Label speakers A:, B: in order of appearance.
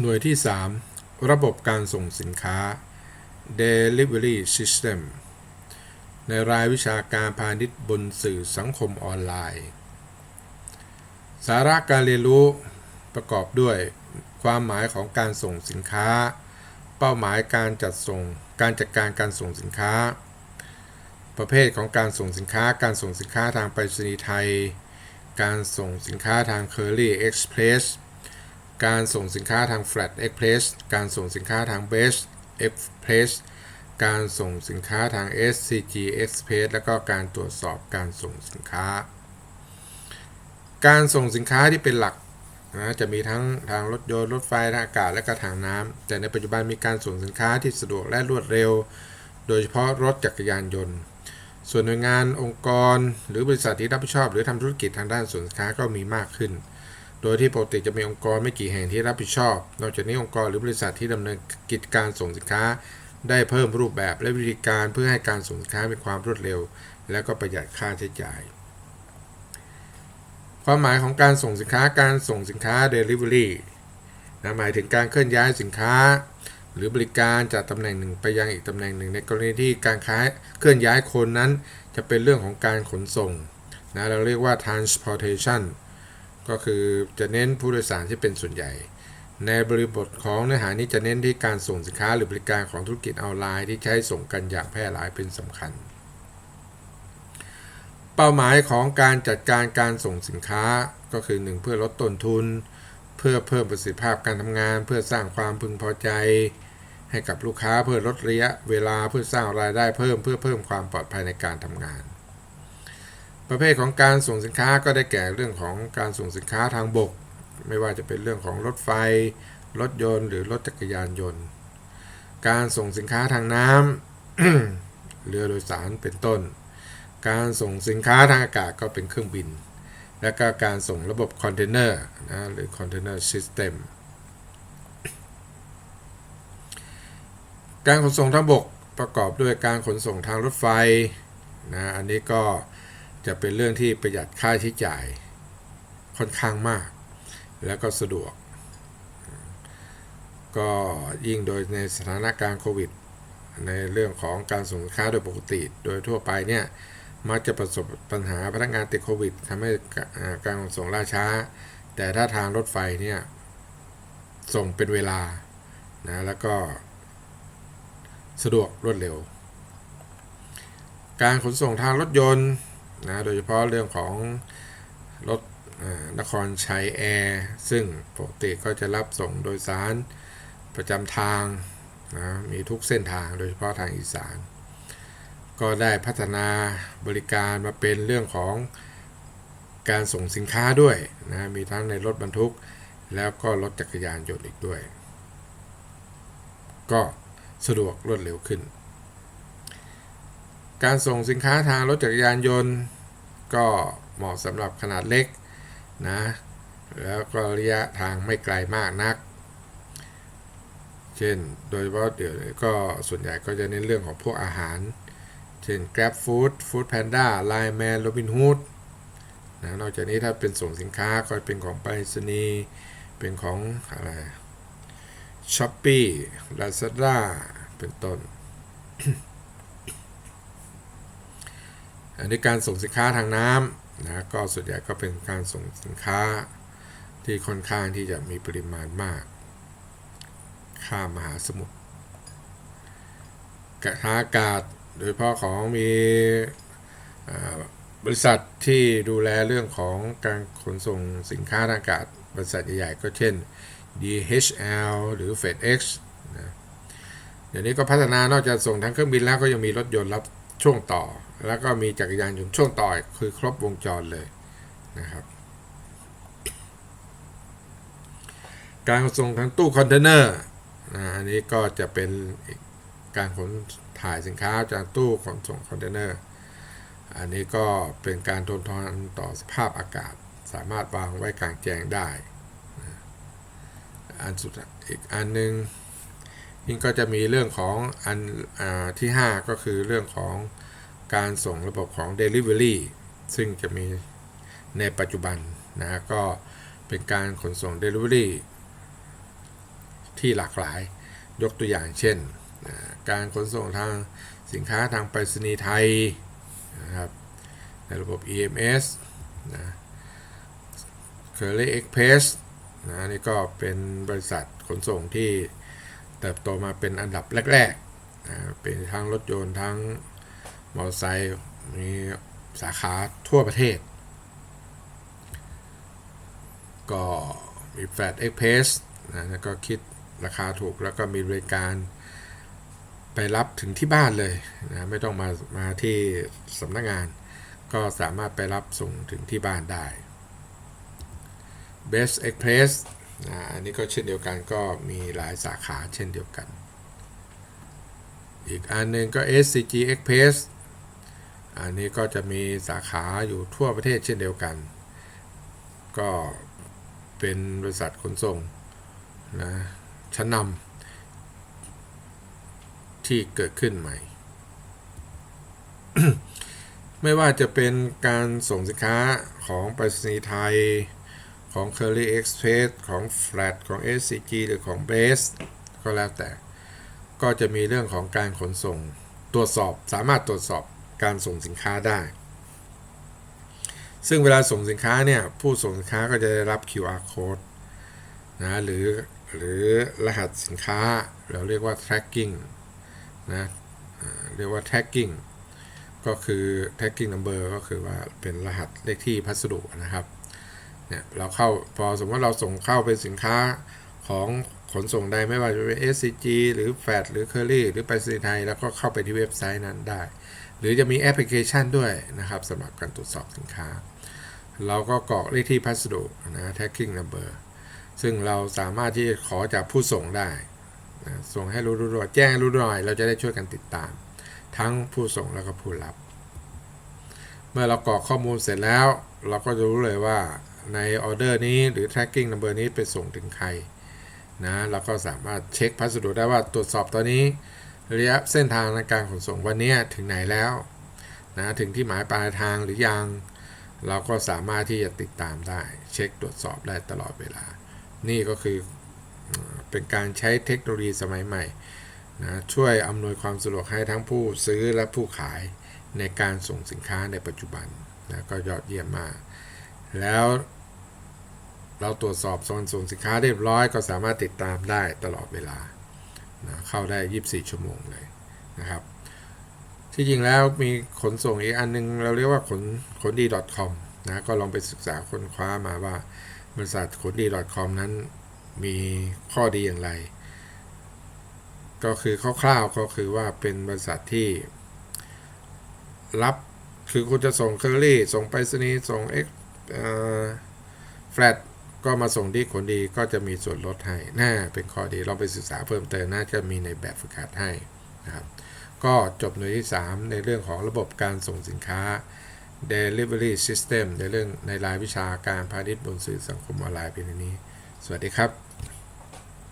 A: หน่วยที่ 3 ระบบการส่งสินค้า Delivery System ในรายวิชาการพาณิชย์บนสื่อสังคมออนไลน์ สาระการเรียนรู้ประกอบด้วยความหมายของการส่งสินค้า เป้าหมายการจัดส่ง การจัดการการส่งสินค้า ประเภทของการส่งสินค้า การส่งสินค้าทางไปรษณีย์ไทย การส่งสินค้าทาง Courier Express ก การส่งสินค้าทาง Flat Express การส่งสินค้าทาง Best Express การส่งสินค้าทาง SCG Express และก็การตรวจสอบการส่งสินค้า การส่งสินค้าที่เป็นหลักนะจะมีทั้งทางรถยนต์รถไฟทางอากาศและก็ทางน้ำแต่ในปัจจุบันมีการส่งสินค้าที่สะดวกและรวดเร็ว โดยเฉพาะรถจักรยานยนต์ ส่วนหน่วยงานองค์กร หรือบริษัทที่รับผิดชอบ หรือทำธุรกิจทางด้านส่งสินค้าก็มีมากขึ้น โดยที่ปกติจะมีองค์กรไม่กี่แห่งที่รับผิดชอบ นอกจากนี้องค์กรหรือบริษัทที่ดำเนินกิจการส่งสินค้า ได้เพิ่มรูปแบบและวิธีการเพื่อให้การส่งสินค้ามีความรวดเร็ว และก็ประหยัดค่าใช้จ่าย ความหมายของการส่งสินค้าการส่งสินค้า Delivery นะหมายถึงการเคลื่อนย้ายสินค้า หรือบริการจากตำแหน่งหนึ่งไปยังอีกตำแหน่งหนึ่ง ในกรณีที่การค้าเคลื่อนย้ายคนนั้น จะเป็นเรื่องของการขนส่งนะเราเรียกว่า transportation ก็คือจะเน้นผู้โดยสารที่เป็นส่วนใหญ่ ในบริบทของเนื้อหานี้จะเน้นที่การส่งสินค้าหรือบริการของธุรกิจออนไลน์ที่ใช้ส่งกันอย่างแพร่หลายเป็นสำคัญ เป้าหมายของการจัดการการส่งสินค้าก็คือ 1 เพื่อลดต้นทุน เพื่อเพิ่มประสิทธิภาพการทำงาน เพื่อสร้างความพึงพอใจ ให้กับลูกค้าเพื่อลดระยะเวลาเพื่อสร้างรายได้เพิ่ม เพื่อเพิ่มความปลอดภัยในการทำงาน ประเภทของการส่งสินค้าก็ได้แก่เรื่องของการส่งสินค้าทางบก ไม่ว่าจะเป็นเรื่องของรถไฟ รถยนต์ หรือรถจักรยานยนต์ การส่งสินค้าทางน้ำเรือโดยสารเป็นต้น การส่งสินค้าทางอากาศก็เป็นเครื่องบิน และก็การส่งระบบคอนเทนเนอร์นะหรือคอนเทนเนอร์ซิสเต็มการขนส่งทางบกประกอบด้วยการขนส่งทางรถไฟนะอันนี้ก็ จะเป็นเรื่องที่ประหยัดค่าใช้จ่ายค่อนข้างมาก แล้วก็สะดวก ก็ยิ่งโดยในสถานการณ์โควิด ในเรื่องของการส่งค้าโดยปกติ โดยทั่วไปเนี่ยมักจะประสบปัญหาพนักงานติดโควิดทำให้การขนส่งล่าช้า แต่ถ้าทางรถไฟเนี่ยส่งเป็นเวลานะแล้วก็สะดวกรวดเร็ว การขนส่งทางรถยนต์ นะโดยเฉพาะเรื่องของรถนครชัยแอร์ซึ่งปกติก็จะรับส่งโดยสารประจำทางนะมีทุกเส้นทางโดยเฉพาะทางอีสาน ก็ได้พัฒนาบริการมาเป็นเรื่องของการส่งสินค้าด้วยนะมีทั้งในรถบรรทุก แล้วก็รถจักรยานยนต์อีกด้วย ก็สะดวกรวดเร็วขึ้น การส่งสินค้าทางรถจักรยานยนต์ ก็เหมาะสำหรับขนาดเล็กนะแล้วก็ระยะทางไม่ไกลมากนัก เช่นโดยเฉพาะเดี๋ยวก็ส่วนใหญ่ก็จะเน้นเรื่องของพวกอาหาร เช่น Grab Food Food Panda Line Man Robin Hood นะนอกจากนี้ถ้าเป็นส่งสินค้าก็เป็นของไปรษณีย์เป็นของอะไรช้อปปี้ลาซาด้าเป็นต้น อันนี้การส่งสินค้าทางน้ำนะก็ส่วนใหญ่ก็เป็นการส่งสินค้าที่ค่อนข้างที่จะมีปริมาณมาก ข้ามมหาสมุทรกระทาอากาศโดยเฉพาะของมีบริษัทที่ดูแลเรื่องของการขนส่งสินค้าทางอากาศ บริษัทใหญ่ๆก็เช่น DHL หรือ FedEx นะเดี๋ยวนี้ก็พัฒนานอกจากส่งทั้งเครื่องบินแล้วก็ยังมีรถยนต์รับ ช่วงต่อ แล้วก็มีจักรยานยนต์ช่วงต่อคือครบวงจรเลยนะครับ การขนส่งทางตู้คอนเทนเนอร์อันนี้ก็จะเป็นการขนถ่ายสินค้าจากตู้ขนส่งคอนเทนเนอร์อันนี้ก็เป็นการทนทานต่อสภาพอากาศ สามารถวางไว้กลางแจ้งได้ อันสุดอีกอันหนึ่ง นี่งก็จะมีเรื่องของอันที่ 5 ก็คือเรื่องของการส่งระบบของ Delivery ซึ่งจะมีในปัจจุบันนะ ก็เป็นการขนส่ง Delivery ที่หลากหลาย ยกตัวอย่างเช่น การขนส่งทางสินค้าทางไปรษณีย์ไทยนะครับ ในระบบ EMS นะ Curly Express นะนี่ก็เป็นบริษัทขนส่งที่ เติบโตมาเป็นอันดับแรกๆนะเป็นทั้งรถยนต์ทั้งมอเตอร์ไซค์มีสาขาทั่วประเทศ ก็มีแฟลตเอ็กเพสนะแล้วก็คิดราคาถูกแล้วก็มีบริการไปรับถึงที่บ้านเลยนะไม่ต้องมามาที่สำนักงาน ก็สามารถไปรับส่งถึงที่บ้านได้ Best Express อันนี้ก็เช่นเดียวกันก็มีหลายสาขาเช่นเดียวกัน อีกอันหนึ่งก็ SCG Express อันนี้ก็จะมีสาขาอยู่ทั่วประเทศเช่นเดียวกัน ก็เป็นบริษัทขนส่งนะชั้นนำที่เกิดขึ้นใหม่ ไม่ว่าจะเป็นการส่งสินค้าของไปรษณีย์ไทย ของ Curly Express ของ Flat ของ SCG หรือของ b r a c e ก็แล้วแต่ ก็จะมีเรื่องของการขนส่งตรวจสอบสามารถตรวจสอบการส่งสินค้าได้ ซึ่งเวลาส่งสินค้าเนี่ย ผู้ส่งสินค้าก็จะได้รับ QR code นะหรือหรือรหัสสินค้าเราเรียกว่า tracking นะเรียกว่า tracking ก็คือ tracking number ก็คือว่าเป็นรหัสเลขที่พัสดุนะครับ เนี่ยเราเข้าพอสมมติเราส่งเข้าเป็นสินค้าของขนส่งใดไม่ว่าจะเป็น SCG หรือ FAT หรือ Curly หรือไปรษณีย์ไทย แล้วก็เข้าไปที่เว็บไซต์นั้นได้ หรือจะมีแอปพลิเคชันด้วยนะครับสำหรับการตรวจสอบสินค้า เราก็กรอกเลขที่พัสดุนะ tracking number ซึ่งเราสามารถที่จะขอจากผู้ส่งได้นะส่งให้รู้ด้วยแจ้งรู้ด้วยเราจะได้ช่วยกันติดตาม ทั้งผู้ส่งแล้วก็ผู้รับ เมื่อเรากรอกข้อมูลเสร็จแล้ว เราก็จะรู้เลยว่า ในออเดอร์นี้หรือ tracking number นี้ไปส่งถึงใครนะเราก็สามารถเช็คพัสดุได้ว่าตรวจสอบตอนนี้ระยะเส้นทางในการขนส่งวันนี้ถึงไหนแล้วนะถึงที่หมายปลายทางหรือยัง เราก็สามารถที่จะติดตามได้ เช็คตรวจสอบได้ตลอดเวลา นี่ก็คือเอ่อเป็นการใช้เทคโนโลยีสมัยใหม่นะช่วยอำนวยความสะดวกให้ทั้งผู้ซื้อและผู้ขายในการส่งสินค้าในปัจจุบันนะก็ยอดเยี่ยมมาก แล้วเราตรวจสอบโซนส่งสินค้าเรียบร้อยก็สามารถติดตามได้ตลอดเวลานะเข้าได้ 24 ชั่วโมงเลยนะครับ ที่จริงแล้วมีขนส่งอีกอันนึง เราเรียกว่าขนขนดี .com นะก็ลองไปศึกษาค้นคว้ามาว่าบริษัทขนดี .com นั้นมีข้อดีอย่างไร ก็คือคร่าวๆก็คือว่าเป็นบริษัทที่รับคือคุณจะส่งเคอรี่ ส่งไปรษณีย์ส่งเอ็ก แฟลตก็มาส่งที่ขนดีก็จะมีส่วนลดให้น่าเป็นข้อดีเราไปศึกษาเพิ่มเติมน่าจะมีในแบบฝึกหัดให้นะครับก็จบหน่วยที่ 3 ในเรื่องของระบบการส่งสินค้า Delivery System ในเรื่องในรายวิชาการพาณิชย์บนสื่อสังคมออนไลน์เพียงเท่านี้ สวัสดีครับ